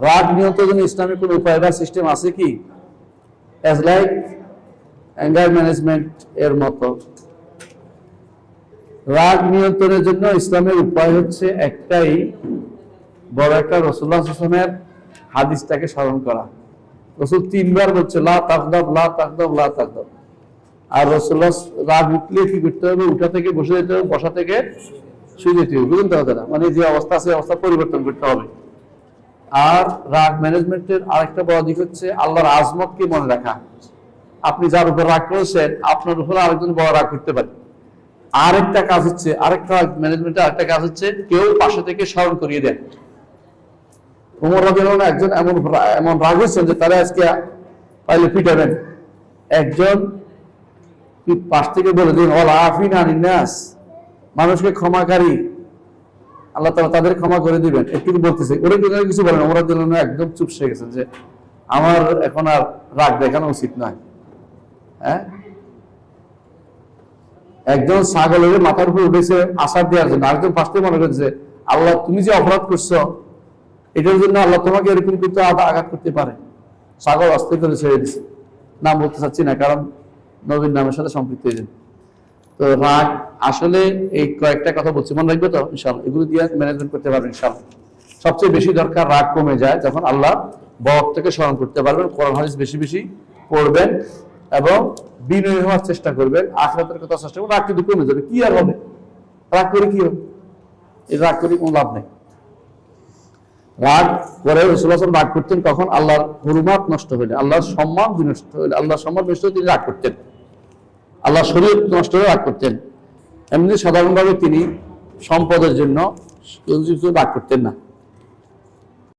রাগ নিয়ন্ত্রণের জন্য ইসলামিক কোন উপায় বা সিস্টেম আছে কি? অ্যাজ লাইক অ্যাঙ্গার ম্যানেজমেন্ট এর মতো। রাগ নিয়ন্ত্রণের জন্য ইসলামের উপায় হচ্ছে একটাই, বড় একটা রসুল্লাহ হাসনের হাদিসটাকে স্মরণ করা। রসুল তিনবার বলছে, লা তাকদাব লা তাকদাব লা তাকদাব আর রসুল্লাহ রাগ উঠলে কি করতে হবে? উঠা থেকে বসে যেতে হবে, বসা থেকে শুয়ে যেতে হবে। বুঝুন তো মানে যে অবস্থা আছে অবস্থা পরিবর্তন করতে হবে। আর রাগ ম্যানেজমেন্টের আরেকটা বড় দিক হচ্ছে আল্লাহর আজমতকে মনে রাখা? আপনি যার উপর রাগ করেছেন, আপনার উপর আরেকজন বড় রাগ করতে পারে। আরেকটা কাজ হচ্ছে, আরেকটা ম্যানেজমেন্টের আরেকটা কাজ হচ্ছে কেউ পাশে থেকে স্মরণ করিয়ে দেন। উমর রাদিয়াল্লাহু একজন এমন এমন রাগ হয়েছেন যে তারা আজকে পাইলে পিটাবেন একজন পাশ থেকে বলে দিন আফিন আনিনাস মানুষকে ক্ষমাকারী আল্লাহ তাআলা তাদের ক্ষমা করে দিবেন। একটু বলতেছে। ওরা কিন্তু কিছু বলেন রাদিয়াল্লাহু আনহু একদম চুপসে গেছেন যে, আমার এখন আর রাগ দেখানো উচিত নয় হ্যাঁ? একজন ছাগলের মাথার উপর উঠেছে আশার দেওয়ার জন্য। আরেকজন থেকে মনে করছে আল্লাহ, তুমি যে অপরাধ করছ, এটার জন্য আল্লাহ তোমাকে এরকম কিন্তু আঘা- আঘাত করতে পারে। ছাগল আস্তে করে ছেড়ে দিছে। নাম বলতে চাচ্ছি না, কারণ নবীন নামের সাথে সম্পৃক্ত হয়ে যাবে। তো রাগ আসলে এই কয়েকটা কথা বলছি। মনে রাখবে তো? ইনশাল্লাহ এগুলো দিয়ে ম্যানেজমেন্ট করতে পারবেন ইনশাল্লাহ সবচেয়ে বেশি দরকার রাগ কমে যায় যখন আল্লাহ বক থেকে স্মরণ করতে পারবেন, কোরআন, হাদিস বেশি বেশি পড়বেন এবং বিনয়ী হওয়ার চেষ্টা করবেন, আখরাতের কথা চেষ্টা করবেন। রাগ কিন্তু কমে যাবে। কি আর হবে? রাগ করে কি হবে? এই রাগ করে কোনো লাভ নেই। রাগ করে রসুল্লাহ রাগ করতেন কখন? আল্লাহর হরুমাত নষ্ট হইলে, আল্লাহর সম্মান বিনষ্ট হইলে, আল্লাহর সম্মান বিনষ্ট তিনি রাগ করতেন। আল্লাহ শরীর নষ্ট করে রাগ করতেন। এমনি সাধারণভাবে তিনি সম্পদের জন্য রাগ করতেন না।